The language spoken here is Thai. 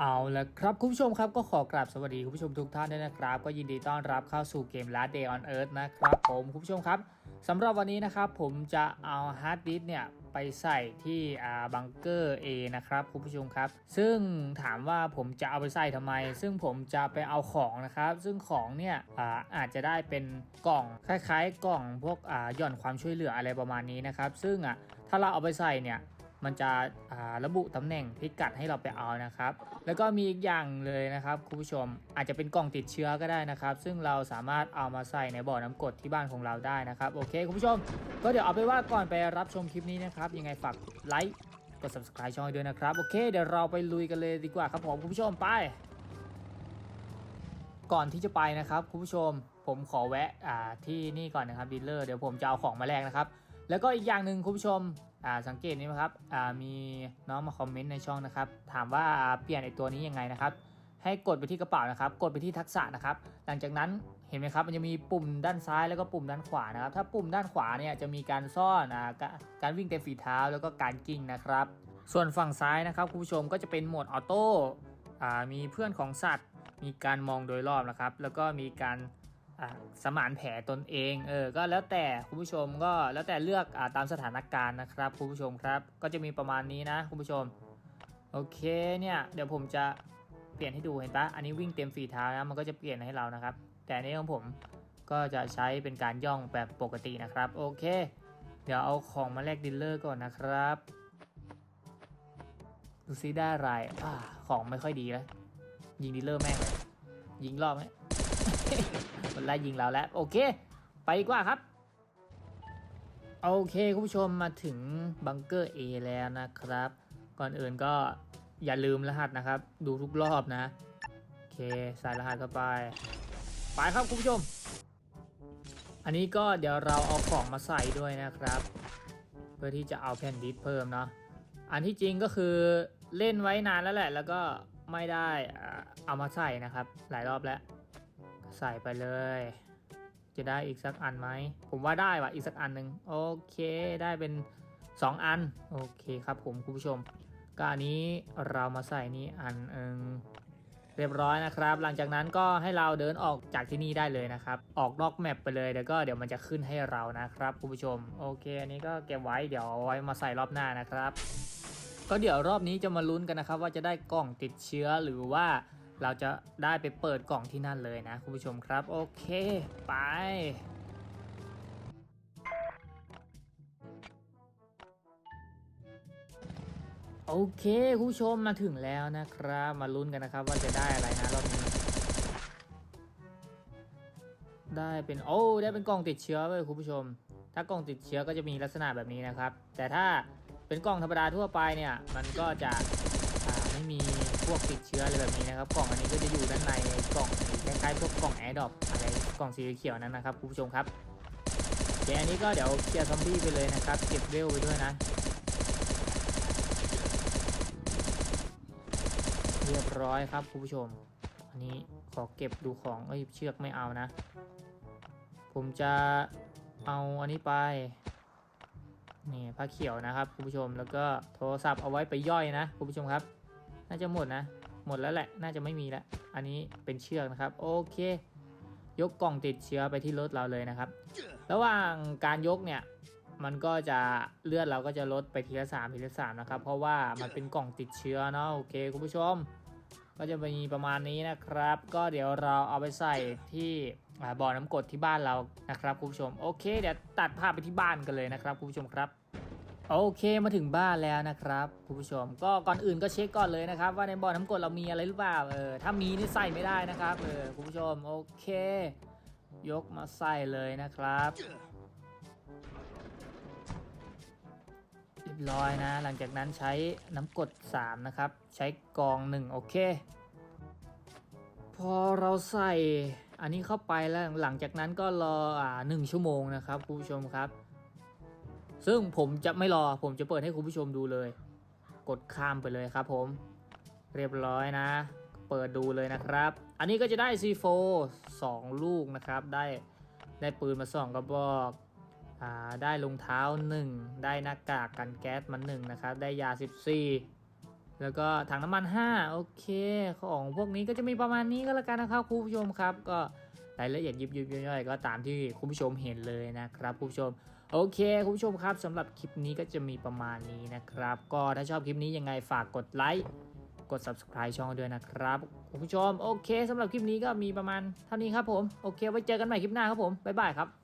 เอาละครับคุณผู้ชมครับก็ขอกราบสวัสดีคุณผู้ชมทุกท่านด้วยนะครับ ก็ยินดีต้อนรับเข้าสู่เกม Last Day on Earth นะครับผมคุณผู้ชมครับสำหรับวันนี้นะครับผมจะเอาฮาร์ดดิสเนี่ยไปใส่ที่บังเกอร์ A นะครับคุณผู้ชมครับ ซึ่งถามว่าผมจะเอาไปใส่ทำไม ซึ่งผมจะไปเอาของนะครับ ซึ่งของเนี่ยอาอาจจะได้เป็นกล่องคล้ายๆ กล่องพวกหย่อนความช่วยเหลืออะไรประมาณนี้นะครับ ซึ่งอะถ้าเราเอาไปใส่เนี่ย มันจะระบุตำแหน่งพิกัดให้เราไปเอานะครับ แล้วก็มีอีกอย่างเลยนะครับคุณผู้ชมอาจจะเป็นกล่องติดเชื้อก็ได้นะครับ ซึ่งเราสามารถเอามาใส่ในบ่อน้ำกดที่บ้านของเราได้นะครับโอเคคุณผู้ชม ก็เดี๋ยวเอาไปว่าก่อนไปรับชมคลิปนี้นะครับยังไงฝากไลค์กด subscribe ช่องด้วยนะครับโอเคเดี๋ยวเราไปลุยกันเลยดีกว่าครับผมคุณผู้ชมไป ก่อนที่จะไปนะครับคุณผู้ชม ผมขอแวะที่นี่ก่อนนะครับดีลเลอร์เดี๋ยวผมจะเอาของมาแลกนะครับ แล้วก็อีกอย่างหนึ่งคุณผู้ชมสังเกตนี้ไหมครับมีน้องมาคอมเมนต์ในช่องนะครับ ถามว่าเปลี่ยนไอตัวนี้ยังไงนะครับ ให้กดไปที่กระเป๋านะครับ กดไปที่ทักษะนะครับ หลังจากนั้นเห็นไหมครับ มันจะมีปุ่มด้านซ้ายแล้วก็ปุ่มด้านขวานะครับ ถ้าปุ่มด้านขวาเนี่ยจะมีการซ่อนอการวิ่งเต็มฝีเท้าแล้วก็การกิ้งนะครับ ส่วนฝั่งซ้ายนะครับคุณผู้ชมก็จะเป็นโหมดออโต้มีเพื่อนของสัตว์ มีการมองโดยรอบนะครับ แล้วก็มีการ สมานแผลตนเองเออก็แล้วแต่คุณผู้ชมก็แล้วแต่เลือกอตามสถานการณ์นะครับคุณผู้ชมครับ ก็จะมีประมาณนี้นะคุณผู้ชมโอเคเนี่ยเดี๋ยวผมจะเปลี่ยนให้ดูเห็นปะอันนี้วิ่งเต็มฝีเท้านะมันก็จะเปลี่ยนให้เรานะครับ แต่อันของผมก็จะใช้เป็นการย่องแบบปกตินะครับ โอเค เดี๋ยวเอาของมาแลกดีลเลอร์ก่อนนะครับ ดูซิได้อะไรอ่าของไม่ค่อยดีแล้วยิงดีลเลอร์แม่งยิงรอบไหม มันไล่ยิงเราแล้วโอเค ไปดีกว่าครับ โอเคคุณผู้ชมมาถึงบังเกอร์ A แล้วนะครับ ก่อนอื่นก็อย่าลืมรหัสนะครับ ดูทุกรอบนะ โอเคใส่รหัสเข้าไป ไปครับคุณผู้ชม อันนี้ก็เดี๋ยวเราเอาของมาใส่ด้วยนะครับ เพื่อที่จะเอาแผ่นดิสเพิ่มเนาะอันที่จริงก็คือเล่นไว้นานแล้วแหละ แล้วก็ไม่ได้เอามาใส่นะครับ หลายรอบแล้ว ใส่ไปเลย จะได้อีกสักอันไหม ผมว่าได้ว่ะอีกสักอันหนึ่งโอเคได้เป็น 2 อัน โอเคครับผมคุณผู้ชมก็อันนี้เรามาใส่นี่อันเองเรียบร้อยนะครับ หลังจากนั้นก็ให้เราเดินออกจากที่นี่ได้เลยนะครับ ออกนอกแมปไปเลยเดี๋ยวก็เดี๋ยวมันจะขึ้นให้เรานะครับคุณผู้ชม โอเค อันนี้ก็เก็บไว้เดี๋ยวเอาไว้มาใส่รอบหน้านะครับ ก็เดี๋ยวรอบนี้จะมาลุ้นกันนะครับ ว่าจะได้กล่องติดเชื้อหรือว่า เราจะได้ไปเปิดกล่องที่นั่นเลยนะคุณผู้ชมครับ โอเค ไปโอเคคุณผู้ชมมาถึงแล้วนะครับ มาลุ้นกันนะครับว่าจะได้อะไรนะรอบนี้ ได้เป็นโอ้ได้เป็นกล่องติดเชื้อเลยคุณผู้ชม ถ้ากล่องติดเชื้อก็จะมีลักษณะแบบนี้นะครับ แต่ถ้าเป็นกล่องธรรมดาทั่วไปเนี่ย มันก็จะ ม่มีพวกติดเชื้ออะไรแบบนี้นะครับ กล่องอันนี้ก็จะอยู่ด้านในกล่องคล้ายๆพวกกล่องแอร์ดรอปอะไรกล่องสีเขียวนั้นนะครับคุณผู้ชมครับเดี๋ยวอันนี้ก็เดี๋ยวเคลียร์ซอมบี้ไปเลยนะครับ เก็บเวลไปด้วยนะ เรียบร้อยครับคุณผู้ชม อันนี้ขอเก็บดูของเอ้ยเชือกไม่เอานะ ผมจะเอาอันนี้ไปนี่ผ้าเขียวนะครับคุณผู้ชมแล้วก็โทรศัพท์เอาไว้ไปย่อยนะคุณผู้ชมครับ น่าจะหมดนะ หมดแล้วแหละ น่าจะไม่มีแล้วอันนี้เป็นเชือกนะครับ โอเค ยกกล่องติดเชื้อไปที่รถเราเลยนะครับ ระหว่างการยกเนี่ย มันก็จะเลือดเราก็จะลดไปทีละสามทีละสามนะครับ เพราะว่ามันเป็นกล่องติดเชื้อเนาะ โอเคคุณผู้ชม ก็จะมีประมาณนี้นะครับ ก็เดี๋ยวเราเอาไปใส่ที่บ่อน้ำกดที่บ้านเรานะครับคุณผู้ชม โอเค เดี๋ยวตัดภาพไปที่บ้านกันเลยนะครับคุณผู้ชมครับ โอเคมาถึงบ้านแล้วนะครับคุณผู้ชมก็ก่อนอื่นก็เช็คก่อนเลยนะครับ ว่าในบ่อน้ำกรดเรามีอะไรหรือเปล่าเออถ้ามีนี่ใส่ไม่ได้นะครับเออคุณผู้ชมโอเค ยกมาใส่เลยนะครับเรียบร้อยนะ หลังจากนั้นใช้น้ำกรด3นะครับ ใช้กอง1โอเคพอเราใส่อันนี้เข้าไปแล้วหลังจากนั้นก็รออ่าหนึ่งชั่วโมงนะครับคุณผู้ชมครับ ซึ่งผมจะไม่รอผมจะเปิดให้คุณผู้ชมดูเลย กดข้ามไปเลยครับผม เรียบร้อยนะ เปิดดูเลยนะครับ อันนี้ก็จะได้ C4 2 ลูกนะครับ ได้ได้ปืนมาสองกระบอกอ่าได้รองเท้า 1 ได้หน้ากากกันแก๊สมา1นะครับ ได้ยา 14 แล้วก็ถังน้ำมัน 5 โอเค ของพวกนี้ก็จะมีประมาณนี้ก็แล้วกันนะครับคุณผู้ชมครับ ก็รายละเอียดยิบยิบย่อยๆก็ตามที่คุณผู้ชมเห็นเลยนะครับคุณผู้ชม โอเค คุณผู้ชมครับสำหรับคลิปนี้ก็จะมีประมาณนี้นะครับ ก็ถ้าชอบคลิปนี้ยังไงฝากกดไลค์กด subscribe ช่องด้วยนะครับ คุณผู้ชม โอเคสำหรับคลิปนี้ก็มีประมาณเท่านี้ครับผม โอเค ไว้เจอกันใหม่คลิปหน้าครับผม บ๊ายบายครับ